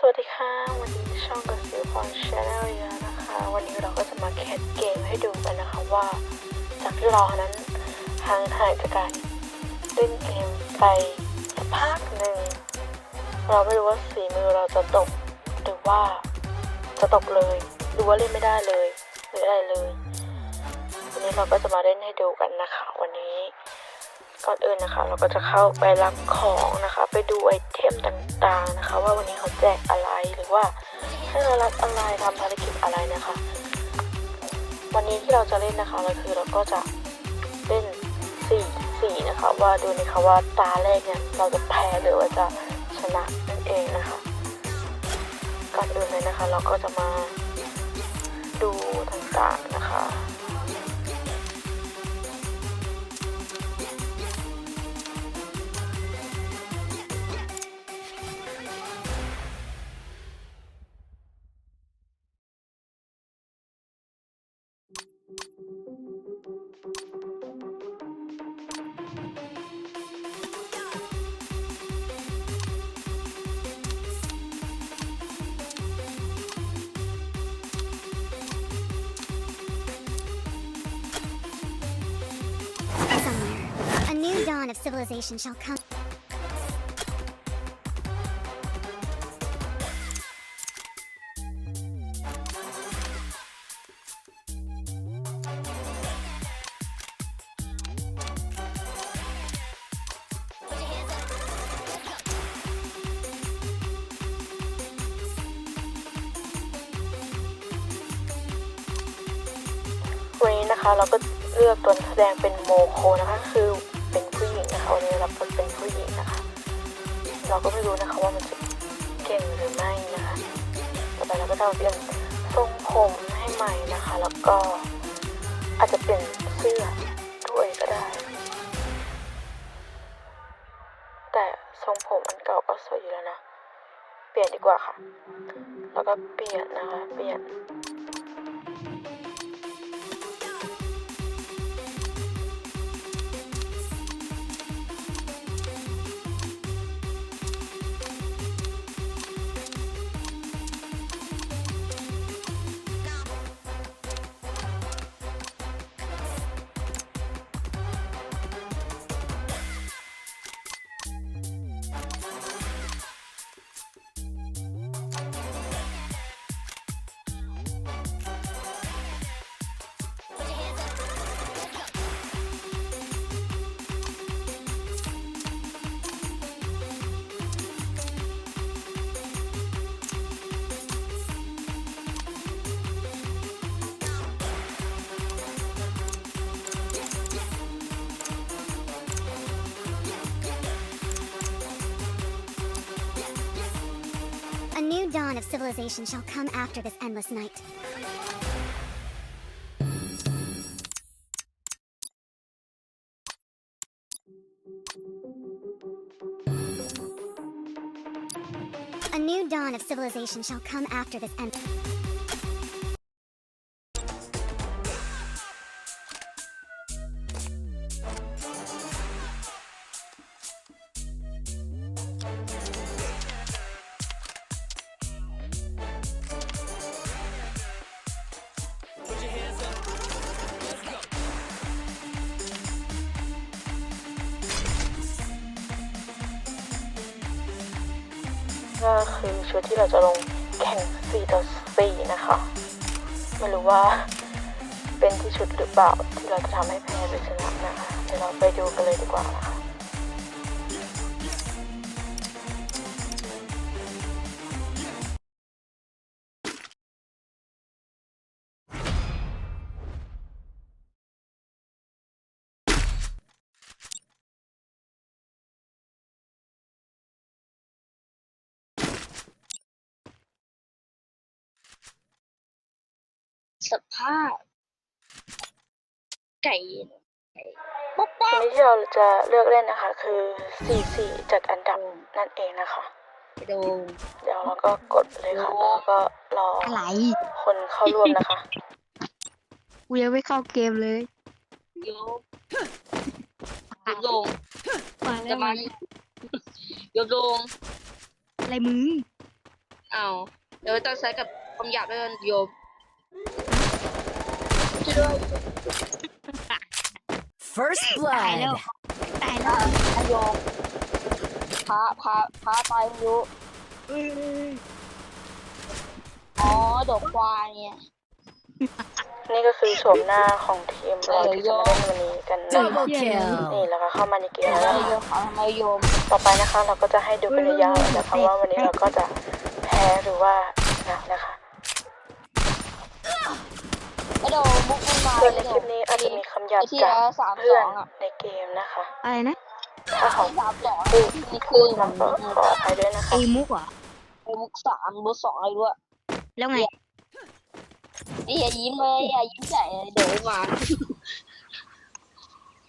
สวัสดีค่ะ วันนี้ช่องกับซิลฟอนชาแนลอีกแล้วนะคะ วันนี้เราก็จะมาแคสเกมให้ดูกันนะคะว่า จากที่เรานั้นห่างหายจากการเล่นเกมไปสักพักหนึ่ง เราไม่รู้ว่าสีมือเราจะตกหรือว่าจะตกเลยหรือว่าเล่นไม่ได้เลยหรืออะไรเลย วันนี้เราก็จะมาเล่นให้ดูกันนะคะ วันนี้ ก่อนอื่นนะคะ เราก็จะเข้าไปรับของนะคะ ไปดูไอเทมต่างๆนะคะ ว่าวันนี้เขาแจกอะไรหรือว่าให้เรารับอะไรทำภารกิจอะไรนะคะ วันนี้ที่เราจะเล่นนะคะเราคือเราก็จะเล่นสี่สี่นะคะ ว่าดูนะคะว่าตาแรกเนี่ยเราจะแพ้หรือว่าจะชนะนั่นเองนะคะก่อนอื่นเลยนะคะ เราก็จะมาดูต่างๆนะคะ dawn of civilization shall come. วันนี้นะคะเราก็เลือกตัวแสดงเป็นโมโคนะคะคือ เราก็ไม่รู้นะคะว่ามันจะเก่งหรือไม่นะคะต่อไปเราก็จะเปลี่ยนทรงผมให้ใหม่นะคะ แล้วก็อาจจะเปลี่ยนเสื้อด้วยก็ได้ แต่ทรงผมอันเก่าก็สวยอยู่แล้วนะ เปลี่ยนดีกว่าค่ะ แล้วก็เปลี่ยนนะคะ เปลี่ยน dawn of civilization shall come after this endless night. A new dawn of civilization shall come after this end. ชุดที่เราจะลงแข่ง4ต่อ4นะคะ ไม่รู้ว่าเป็นที่ชุดหรือเปล่าที่เราจะทำให้แพ้หรือชนะนะคะ เดี๋ยวเราไปดูกันเลยดีกว่านะคะ สภาพ ไก่ป๊อปป๊อวันปนี้ที่เราจะเลือกเล่นนะคะ คือ 4-4 จัดอันดับนั่นเองนะคะโดงเดี๋ยวเราก็กดเลยค่ะ แล้วก็รออะไรคนเข้าร่วมนะคะ กูยังไม่เข้าเกมเลยโยโยโดงมาแล้จะวมาโยโดงอะไรมึง เอาเดี๋ยวต้องใช้กับคำหยาบด้วยกันโยมช่วยด้วย First ตายแล้ว blood. ตายแล้วโยมพาพาพาไปไม่รู้เอ้ยอ๋อดอกควายเนี่ย นี่ก็คือโฉมหน้าของทีมเราที่จะมาเล่นวันนี้กันนะ Double นี่ kill. แล้วก็เข้ามาในเกมทำแล้วไมนะโยคะมทำไมโยมต่อไปนะคะเราก็จะให้ดูกันยาวๆเลยนะคะว่าวันนี้เราก็จะแพ้หรือว่าชนะนะคะ ไอ้โดมบุกมันมา ส่วนในคลิปนี้อา จจะมีคำหยาบไอ้ที่จากแล้วสามเพื่สออนงอะในเกมนะคะ อะไรนะ ถ้าเขาสามสองพูดนี่พูคือดมาก็ขออภัยด้วยนะคะไอ้มุกเหรอบุกสามบุกสองอะไรด้วยแล้วไงไอ้อย่ายิ้มเลยอย่ายิ้มใหญ่เลยเดี๋ยวไม่มา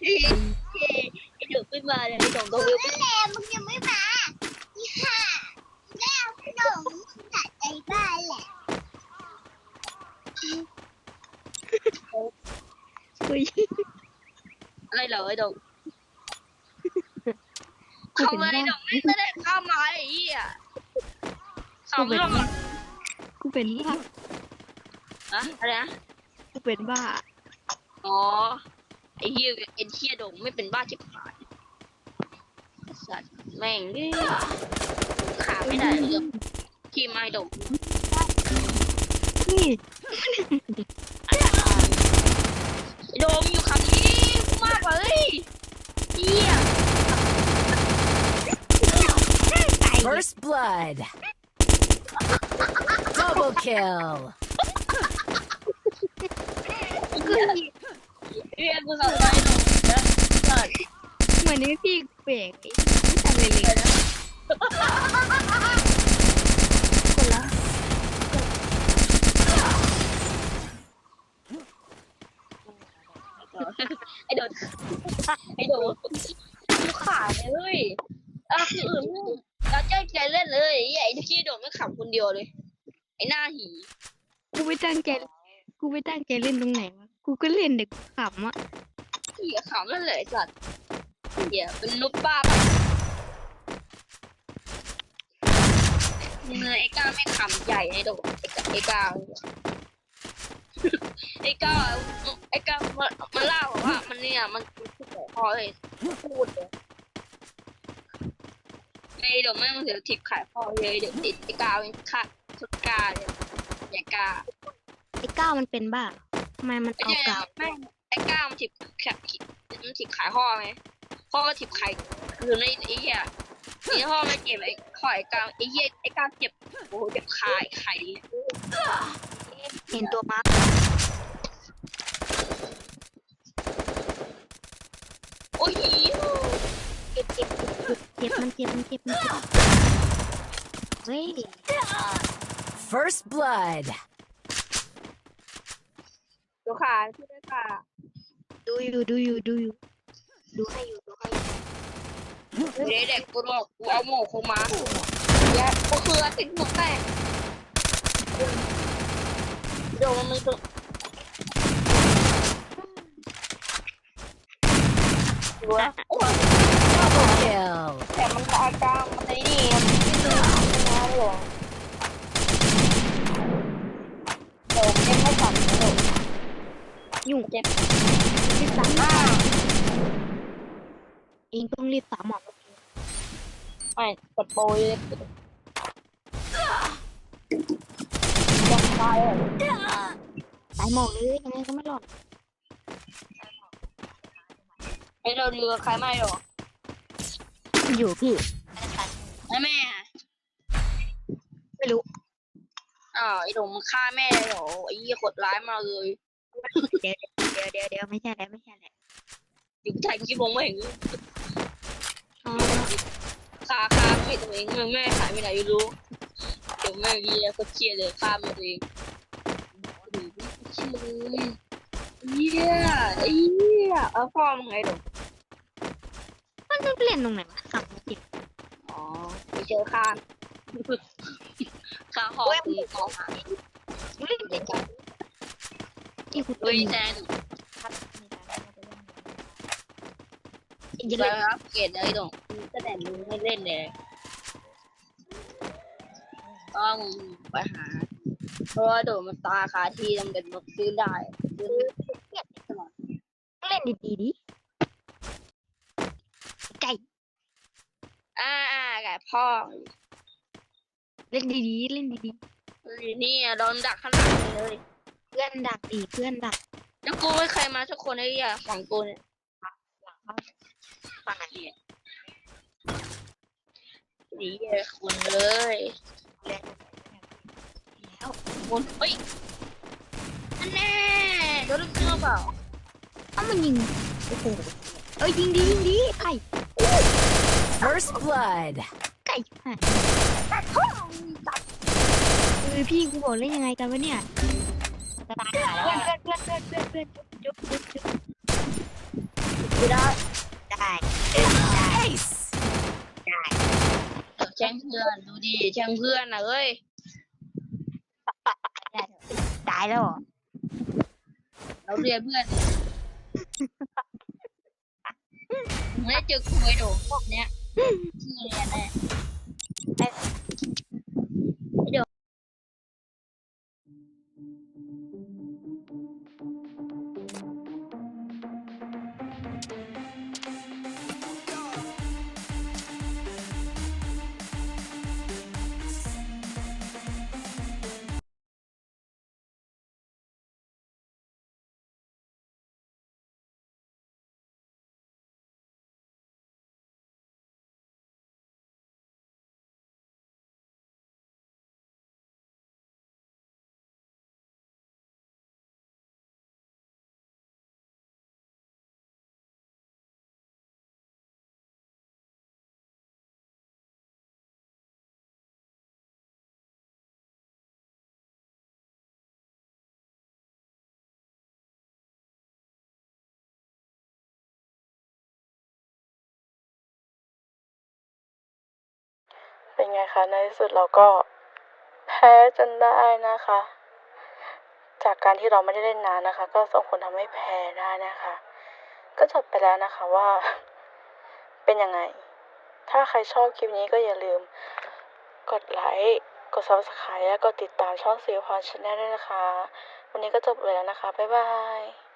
ไอ้เดี๋ยวไม่มาเลยไอ้โดมต้องเร็วนั่นแหละมึงยังไม่มาอีห่าแล้วขนมจัดใจบ้านแหละ เฮ้ย อะไร เหรอไอ้โดมกูเขาเป็นไม่บ้าได้ไม่ได้ข้ามมาไอ้เหี้ยสองรอบอะกูเป็นบ้าอะอะไรนะกูเป็นบ้า อ๋อ ไอ้เหี้ยเอ็นเหี้ยโดมไม่เป็นบ้าชิบหายสัตว์แม่งดิขาไม่ได้เลยที่ไม่โดมนี่ ไอ้โดมอยู่คำนี้มากเลยเหี้ย ตายเลย First blood. Double kill. เรียกกูทำอะไรโดมนะสัตว์เหมือนนี่พี่เบรกไม่ทำอะไรเลยคนละ ไอ้โดมไอ้โดมกูขาดเลยเว้ยอะคืออื่นเราเจ้าใจเล่นเลยไอ้เหี้ยไอ้ที่โดมไม่ขำคนเดียวเลย ไอ้หน้าหี กูไม่ตั้งใจ กูไม่ตั้งใจเล่นตรงไหนวะ กูก็เล่นเด็กขำอะเหี้ยขำนั่นเลยไอ้สัตว์เหี้ยเป็นนุบป้าปะเนยไอ้ก้าไม่ขำใหญ่ไอ้โดมไอ้ก้า ไอ้ก้าไอ้ก้าไอ้ก้ามันมันเล่าว่ามันเนี่ยมันพูดแต่พอเลยพูดเลยไอ้โดมไม่มันถือทิปขายพ่อเลยเดี๋ยวติดไอ้ก้าเป็นขาดทุกกาเลยใหญ่ก้าไอ้ก้าวมันเป็นบ้าทำไมมันไอ้เอาเนี่ยกาวแม่งไอ้ก้ามันถิบแขกมันถิบขายพ่อไหมพ่อก็ถิบขายคือในไอ้เหี้ยนี่พ่อไม่เก็บไอ้ขอยก้าไอ้เหี้ยไอ้ก้าเก็บโอ้โหเก็บขายไข่เห็นตัวมาร์ค โอ้ย เจ็บเจ็บ เจ็บมันเจ็บมันเจ็บมันเจ็บเฮ้ย First blood. ดูขาชื่อได้ค่ะดูอยู่ดูอยู่ดูอยู่ดูให้อยู่ดูให้อยู่เด็กเด็กกูบอกกูเอาหมวกคงมาแย่ก็คือติดหมวกแตกเดี๋ยวมันมีตัวดูนะโอ้ย Double kill. แต่มันอาการมันไอ้นี่มันไม่ตื่นไม่นอนเลยเดี๋ยวมันไม่สั่นเลยยุ่งเจ็บรีบสามอ่าเองต้องรีบสามหมอกไม่กดโปรยเลยยังตายเลยสายหมอกเลยยังไงก็ไม่รอด ไอ้เราเรือใครไม่หรอ อยู่พี่ไอ้แม่ไม่รู้อ้าวไอ้หนุ่มฆ่าแม่เลยเหรอไอ้ยี่กดร้ายมาเลยเดี๋ยวเดี๋ยวเดี๋ยวเดี๋ยวไม่ใช่แล้วไม่ใช่แล้วอยู่ถ่ายคลิปผมไม่เห็นอ๋อฆ่าฆ่าไม่ตัวเองแม่หายไปไหนไม่รู้เดี๋ยวแม่ดีแล้วก็เครียดเลยฆ่าแม่ตัวเองโอ้โหไม่เชื่อเลยเยี่ยไอ้เยี่ยเอาพ่อมึงไงหนุ่มมันต้องเล่นตรงไหนวะสามเจ็บ อ๋อไป เจอข้ามข้าหอคุณกองหาเล่นเด็กกันที่คุณเฮ้ยแซนจะแล้เล่นวอัปเกรดเลยดงก็แต่มึงไม่เล่นเลยเอก็มึงไปหา เพราะว่าโดดมันตาคาที่ทำกันบอกซื้อได้ซื้อเล่นดีๆดิไก่ อ่าอ่าไก่ พ่อเล่นดีๆเล่นดีนี่อะโดนดักขนาดนี้เลยๆเพื่อนดักดีเพื่อนดักแล้วกูไม่เคยมาสักคนไอ้เหี้ยฝั่งกูเนี่ยฟังอันนี้ดีเลยคุณเลยแล้วคุณเฮ้ยอันแน่โดนลูกเชื่อเปล่าเอ้ามันยิงโอ้โหเอ้ยยิงดียิงดีไก่ First blood. ไก่ห่าเออพี่กูบอกเล่นยังไงกันวะเนี่ยสบายหาแล้วเพื่อนเพื่อนเพื่อนเพื่อนเพื่อนจุ๊บจุ๊บจุ๊บไม่ได้ได้ Ace. แช่งเพื่อนดูดิแช่งเพื่อนนะเอ้ยตายแล้วเราเรียนเพื่อนไม่เจอคุยโดพวกเนี้ย ที่เรีย เป็นไงคะ ในที่สุดเราก็แพ้จนได้นะคะ จากการที่เราไม่ได้เล่นนานนะคะ ก็ส่งผลทำให้แพ้ได้นะคะ ก็จบไปแล้วนะคะว่าเป็นยังไง ถ้าใครชอบคลิปนี้ก็อย่าลืม กดไลค์กด subscribe และกดติดตามช่องซีพรชแนลด้วยนะคะ วันนี้ก็จบเลยแล้วนะคะ บ๊ายบาย